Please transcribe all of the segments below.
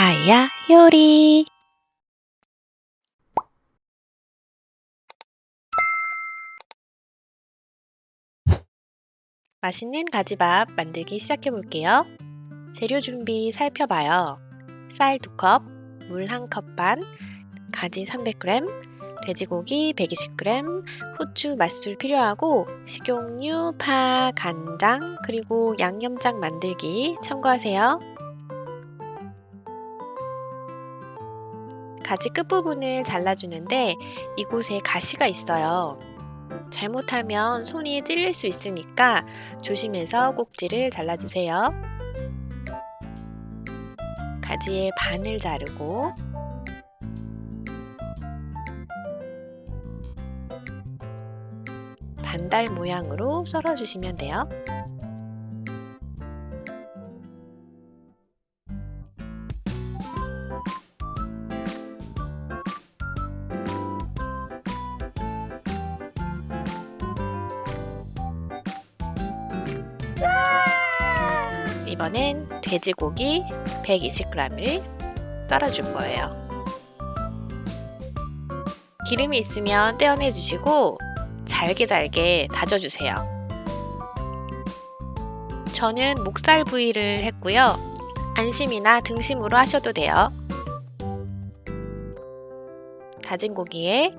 다이아 요리 맛있는 가지밥 만들기 시작해 볼게요. 재료 준비 살펴봐요. 쌀 2컵, 물 1컵 반, 가지 300g, 돼지고기 120g, 후추, 맛술 필요하고 식용유, 파, 간장, 그리고 양념장 만들기 참고하세요. 가지 끝부분을 잘라주는데 이곳에 가시가 있어요. 잘못하면 손이 찔릴 수 있으니까 조심해서 꼭지를 잘라주세요. 가지의 반을 자르고 반달 모양으로 썰어주시면 돼요. 이번엔 돼지고기 120g을 썰어줄 거예요. 기름이 있으면 떼어내 주시고 잘게 잘게 다져주세요. 저는 목살 부위를 했고요. 안심이나 등심으로 하셔도 돼요. 다진 고기에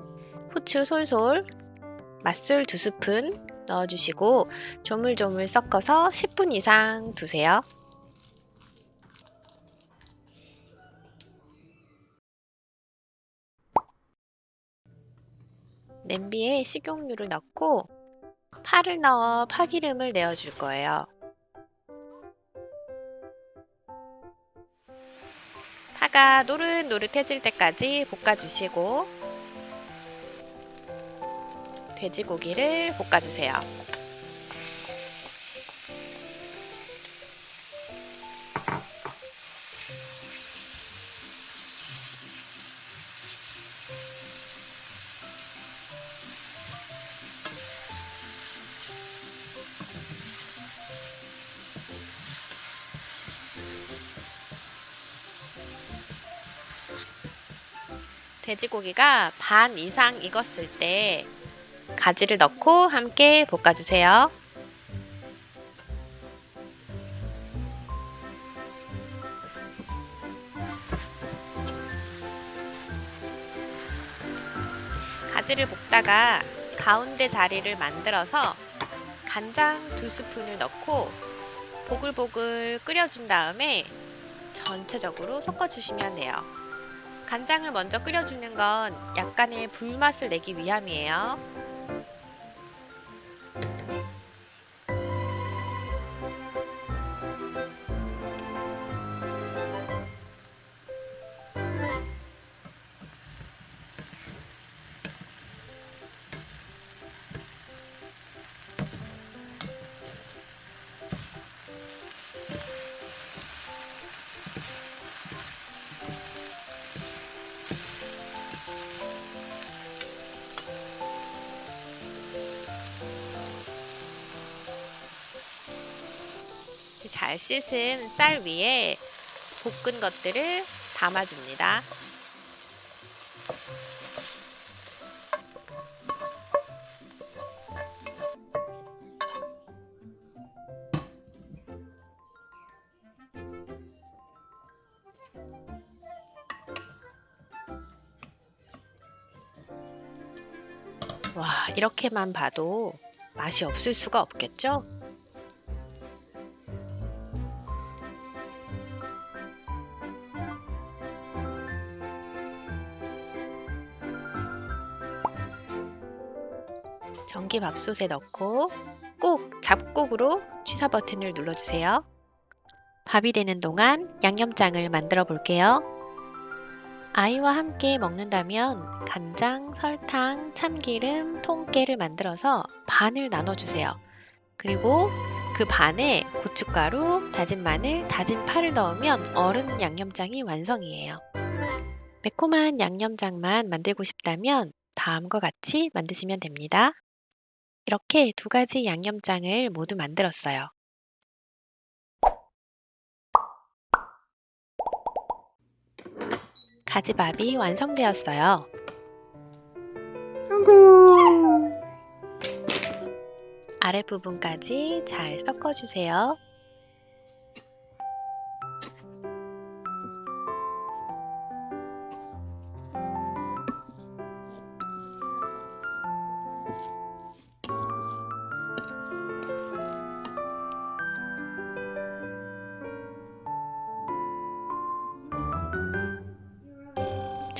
후추 솔솔, 맛술 2스푼 넣어주시고 조물조물 섞어서 10분 이상 두세요. 냄비에 식용유를 넣고 파를 넣어 파기름을 내어줄 거예요. 파가 노릇노릇해질 때까지 볶아주시고 돼지고기를 볶아주세요. 돼지고기가 반 이상 익었을 때 가지를 넣고 함께 볶아주세요. 가지를 볶다가 가운데 자리를 만들어서 간장 두 스푼을 넣고 보글보글 끓여준 다음에 전체적으로 섞어주시면 돼요. 간장을 먼저 끓여주는 건 약간의 불맛을 내기 위함이에요. 잘 씻은 쌀 위에 볶은 것들을 담아줍니다. 와, 이렇게만 봐도 맛이 없을 수가 없겠죠? 전기밥솥에 넣고 꼭 잡곡으로 취사 버튼을 눌러주세요. 밥이 되는 동안 양념장을 만들어 볼게요. 아이와 함께 먹는다면 간장, 설탕, 참기름, 통깨를 만들어서 반을 나눠주세요. 그리고 그 반에 고춧가루, 다진 마늘, 다진 파를 넣으면 어른 양념장이 완성이에요. 매콤한 양념장만 만들고 싶다면 다음과 같이 만드시면 됩니다. 이렇게 두 가지 양념장을 모두 만들었어요. 가지밥이 완성되었어요. 아랫부분까지 잘 섞어주세요.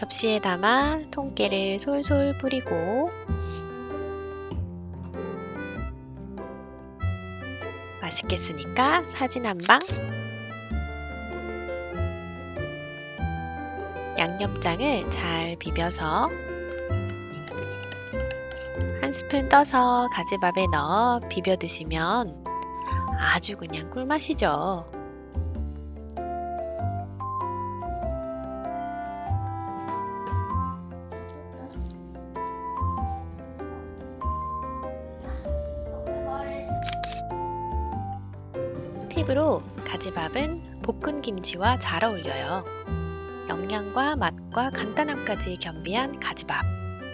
접시에 담아 통깨를 솔솔 뿌리고 맛있겠으니까 사진 한 방. 양념장을 잘 비벼서 한 스푼 떠서 가지밥에 넣어 비벼 드시면 아주 그냥 꿀맛이죠. 팁으로 가지밥은 볶은 김치와 잘 어울려요. 영양과 맛과 간단함까지 겸비한 가지밥.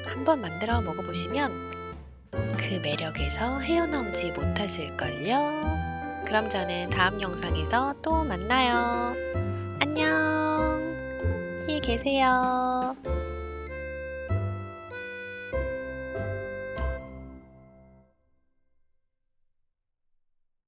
한번 만들어 먹어보시면 그 매력에서 헤어나오지 못하실걸요. 그럼 저는 다음 영상에서 또 만나요. 안녕. 계세요.